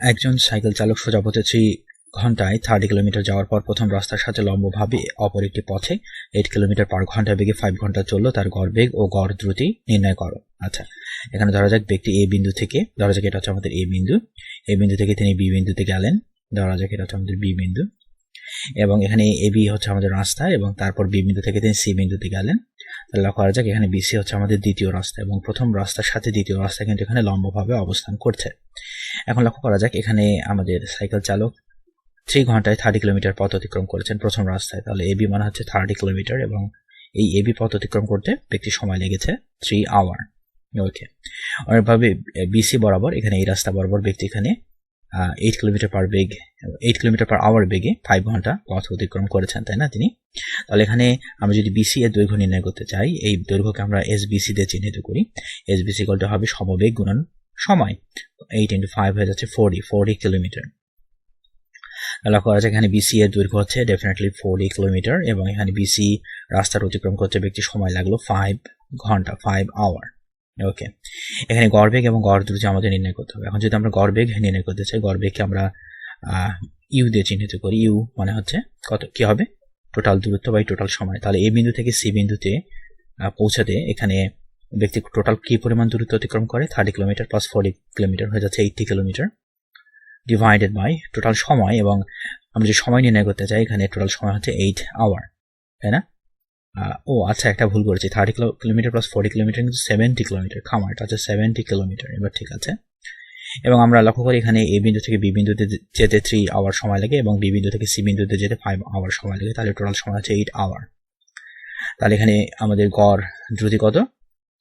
একজন সাইকেল চালক সোজা পথে থ্রি ঘন্টায় থার্টি কিলোমিটার যাওয়ার পর প্রথম রাস্তার সাথে লম্বভাবে অপর একটি পথে এইট কিলোমিটার পার ঘণ্টা বেগে ফাইভ ঘণ্টা চলল। তার গড় বেগ ও গড় দ্রুতি নির্ণয় করো। আচ্ছা এখানে ধরা যাক ব্যক্তি এ বিন্দু থেকে, ধরা যাক এটা হচ্ছে আমাদের এ বিন্দু। এ বিন্দু থেকে তিনি বি বিন্দুতে গেলেন। ধরা যাক এটা হচ্ছে আমাদের বি বিন্দু। এবং এখানে এ বি হচ্ছে আমাদের রাস্তা এবং তারপর বি বিন্দু থেকে তিনি সি বিন্দুতে গেলেন। তাহলে লক্ষ্য করা যাক, এখানে বিসি হচ্ছে আমাদের দ্বিতীয় রাস্তা এবং প্রথম রাস্তার সাথে দ্বিতীয় রাস্তা কিন্তু এখানে লম্বভাবে অবস্থান করছে। এখন লক্ষ্য করা যাক, এখানে আমাদের সাইকেল চালক থ্রি ঘন্টায় থার্টি কিলোমিটার পথ অতিক্রম করেছেন প্রথম রাস্তায়। তাহলে এবি মানে হচ্ছে থার্টি কিলোমিটার এবং এই এবি পথ অতিক্রম করতে ব্যক্তি সময় লেগেছে থ্রি আওয়ার। ওকে। অনেকভাবে বিসি বরাবর এখানে এই রাস্তা বরাবর ব্যক্তি এখানে এইট কিলোমিটার পার বেগ এইট কিলোমিটার পার আওয়ার বেগে ফাইভ ঘণ্টা পথ অতিক্রম করেছেন, তাই না তিনি? তাহলে এখানে আমরা যদি বিসি এর দৈর্ঘ্য নির্ণয় করতে চাই, এই দৈর্ঘ্যকে আমরা এস বিসি দিয়ে চিহ্নিত করি। এস বিসি কলটা হবে সমবেগ গুণন সময়। এইট ইন্টু ফাইভ হয়ে যাচ্ছে ফোরটি ফোরটি কিলোমিটার লক্ষ্য করা যায় এখানে বিসি এর দৈর্ঘ্য হচ্ছে ডেফিনেটলি ফোরটি কিলোমিটার এবং এখানে বিসি রাস্তার অতিক্রম করতে ব্যক্তি সময় লাগল ফাইভ ঘণ্টা ফাইভ আওয়ার ওকে এখানে গড়বেগ এবং গড় দ্রুতি আমাদের নির্ণয় করতে হবে। এখন যদি আমরা গড়বেগ নির্ণয় করতে চাই গড়বেগকে আমরা ইউ দিয়ে চিহ্নিত করি। ইউ মানে হচ্ছে কত, কি হবে? টোটাল দূরত্ব বাই টোটাল সময়। তাহলে এ বিন্দু থেকে সি বিন্দুতে পৌঁছাতে এখানে ব্যক্তি টোটাল কি পরিমাণ দূরত্ব অতিক্রম করে? Thirty kilometre plus forty kilometre হয়ে যাচ্ছে eighty kilometre divided by total সময় এবং আমরা যে সময় নির্ণয় করতে চাই, এখানে টোটাল সময় হচ্ছে এইট আওয়ার তাই না? ও আচ্ছা একটা ভুল করেছি। Thirty kilometre plus forty kilometre কিন্তু সেভেন্টি কিলোমিটার খামার এটা হচ্ছে সেভেন্টি কিলোমিটার এবার ঠিক আছে। এবং আমরা লক্ষ্য করি এখানে এ বিন্দু থেকে বি বিন্দুতে যেতে থ্রি আওয়ার সময় লাগে এবং বি বিন্দু থেকে সি বিন্দুতে যেতে ফাইভ আওয়ার সময় লাগে, তাহলে টোটাল সময় হচ্ছে এইট আওয়ার তাহলে এখানে আমাদের গড় দ্রুতি কত?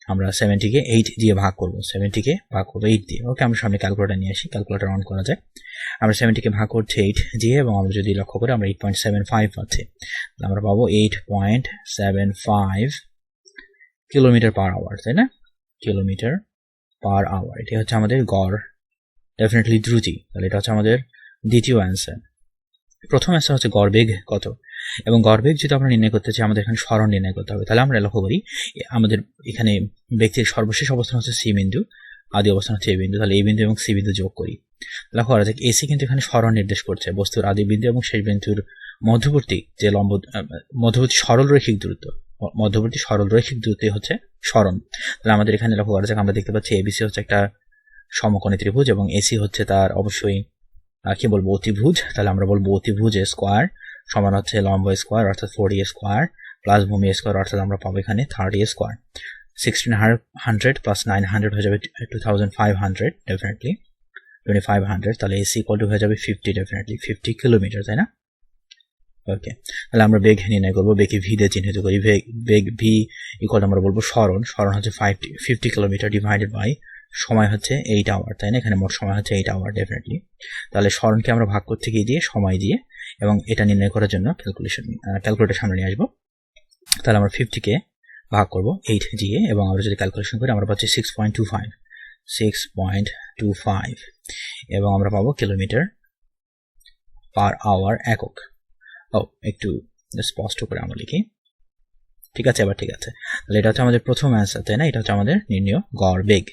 আমরা সেভেন্টিকে এইট দিয়ে ভাগ করব। সেভেন্টিকে ভাগ করব এইট দিয়ে। ওকে আমরা সামনে ক্যালকুলেটার নিয়ে আসি। ক্যালকুলেটার অন করা যায়। আমরা সেভেন্টিকে ভাগ করছি এইট দিয়ে এবং আমরা যদি লক্ষ্য করি, আমরা এইট পয়েন্ট সেভেন ফাইভ পাচ্ছি। আমরা পাবো eight point seven five kilometre per hour তাই না? কিলোমিটার পার আওয়ার এটি হচ্ছে আমাদের গড়। ডেফিনেটলি দ্রুতি। তাহলে এটা হচ্ছে আমাদের দ্বিতীয় অ্যান্সার প্রথম অ্যান্সার হচ্ছে গড়বেগ কত? এবং গড়বেগ যদি আমরা নির্ণয় করতে চাই, আমাদের এখানে স্মরণ নির্ণয় করতে হবে। তাহলে আমরা লক্ষ্য করি আমাদের এখানে ব্যক্তির সর্বশেষ অবস্থান হচ্ছে সি বিন্দু, আদি অবস্থান হচ্ছে এ বিন্দু। তাহলে এ বিন্দু এবং সি বিন্দু যোগ করি। লক্ষ্য করা যাক এসি কিন্তু এখানে স্মরণ নির্দেশ করছে, বস্তুর আদি বিন্দু এবং শেষ বিন্দুর মধ্যবর্তী যে লম্ব মধ্যবর্তী সরল রৈখিক দূরত্ব মধ্যবর্তী সরল রৈখিক দূরত্ব হচ্ছে স্মরণ। তাহলে আমাদের এখানে লক্ষ্য করা যাক, আমরা দেখতে পাচ্ছি এবিসি হচ্ছে একটা সমকোণী ত্রিভুজ এবং এসি হচ্ছে তার অবশ্যই কি বলব, অতিভুজ। তাহলে আমরা বলব অতিভুজ স্কোয়ার সমান হচ্ছে লম্ব স্কোয়ার অর্থাৎ ফোর ফোরটি স্কোয়ার প্লাস ভূমি স্কোয়ার অর্থাৎ আমরা পাবো এখানে thirty square sixteen hundred plus nine hundred হয়ে যাবে two thousand five hundred definitely twenty five hundred তাহলে এসি ইকুয়াল টু হয়ে যাবে ফিফটি ডেফিনেটলি ফিফটি কিলোমিটার তাই না? ওকে তাহলে আমরা বেগ নির্ণয় করব বেগে ভি দিয়ে চিহ্নিত করি, বেগ ভি ইকুয়াল আমরা বলব স্মরণ স্মরণ হচ্ছে five fifty kilometre divided by সময় হচ্ছে এইট আওয়ার তাই না? এখানে মোট সময় হচ্ছে এইট আওয়ার ডেফিনেটলি তাহলে স্মরণকে আমরা ভাগ করতে গিয়ে দিয়ে সময় দিয়ে এবং এটা নির্ণয় করার জন্য ক্যালকুলেশন ক্যালকুলেটার সামনে নিয়ে আসব। তাহলে আমরা ফিফটিকে ভাগ করব এইট দিয়ে, এবং আমরা যদি ক্যালকুলেশন করি, আমরা পাচ্ছি six point two five six point two five এবং আমরা পাবো কিলোমিটার পার আওয়ার একক। ও, একটু স্পষ্ট করে আমরা লিখি। ঠিক আছে, এবার ঠিক আছে। তাহলে এটা হচ্ছে আমাদের প্রথম অ্যান্সার তাই না? এটা হচ্ছে আমাদের নির্ণয় গড় বেগ।